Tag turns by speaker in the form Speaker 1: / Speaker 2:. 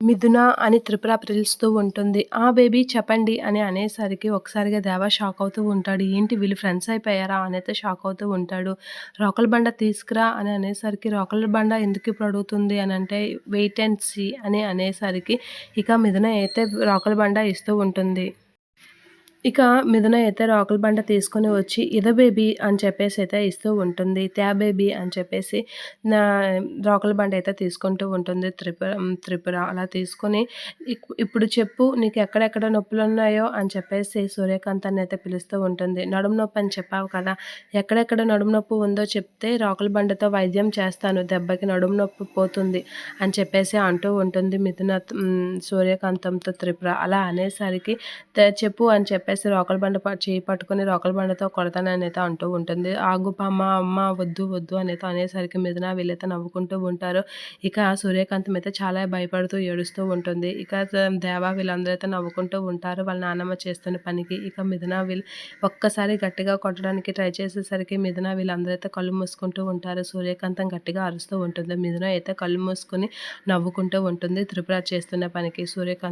Speaker 1: మిథున అని త్రిపుర పిలుస్తూ ఉంటుంది. ఆ బేబీ చెప్పండి అని అనేసరికి ఒకసారిగా దేవ షాక్ అవుతూ ఉంటాడు. ఏంటి వీళ్ళు ఫ్రెండ్స్ అయిపోయారా అనైతే షాక్ అవుతూ ఉంటాడు. రోకల బండ తీసుకురా అని అనేసరికి రోకల బండ ఎందుకు ఇప్పుడు అడుగుతుంది అని అంటే వెయిట్ అండ్ సీ అని అనేసరికి ఇక మిథున అయితే రోకల బండ ఇస్తూ ఉంటుంది. ఇక మిథున అయితే రాకుల బండ తీసుకొని వచ్చి ఇద బేబీ అని చెప్పేసి అయితే ఇస్తూ ఉంటుంది. త్యా బేబీ అని చెప్పేసి నా రాకుల బండ అయితే తీసుకుంటూ ఉంటుంది త్రిపుర త్రిపుర. అలా తీసుకొని ఇప్పుడు చెప్పు నీకు ఎక్కడెక్కడ నొప్పులు ఉన్నాయో అని చెప్పేసి సూర్యకాంతాన్ని అని అయితే పిలుస్తూ ఉంటుంది. నడుము నొప్పి అని చెప్పావు కదా ఎక్కడెక్కడ నడుము నొప్పి ఉందో చెప్తే రాకుల బండతో వైద్యం చేస్తాను దెబ్బకి నడుము నొప్పి పోతుంది అని చెప్పేసి అంటూ ఉంటుంది మిథున సూర్యకాంతంతో త్రిపుర. అలా అనేసరికి చెప్పు అని చెప్పేసి చెప్పేసి రోకల బండ చేయి పట్టుకుని రోకల బండతో కొడతానని అంటూ ఉంటుంది. ఆగు అమ్మ అమ్మ వద్దు వద్దు అనేది అనేసరికి మిథున వీళ్ళైతే నవ్వుకుంటూ ఉంటారు. ఇక సూర్యకాంతం అయితే చాలా భయపడుతూ ఏడుస్తూ ఉంటుంది. ఇక దేవా వీళ్ళందరూ అయితే నవ్వుకుంటూ ఉంటారు. వాళ్ళ నాన్నమ్మ చేస్తున్న పనికి ఇక మిథున వీళ్ళు ఒక్కసారి గట్టిగా కొట్టడానికి ట్రై చేసేసరికి మిథున వీళ్ళందరూ అయితే కళ్ళు మూసుకుంటూ ఉంటారు. సూర్యకాంతం గట్టిగా అరుస్తూ ఉంటుంది. మిథున అయితే కళ్ళు మూసుకొని నవ్వుకుంటూ ఉంటుంది. త్రిపుర చేస్తున్న పనికి సూర్యకాంతం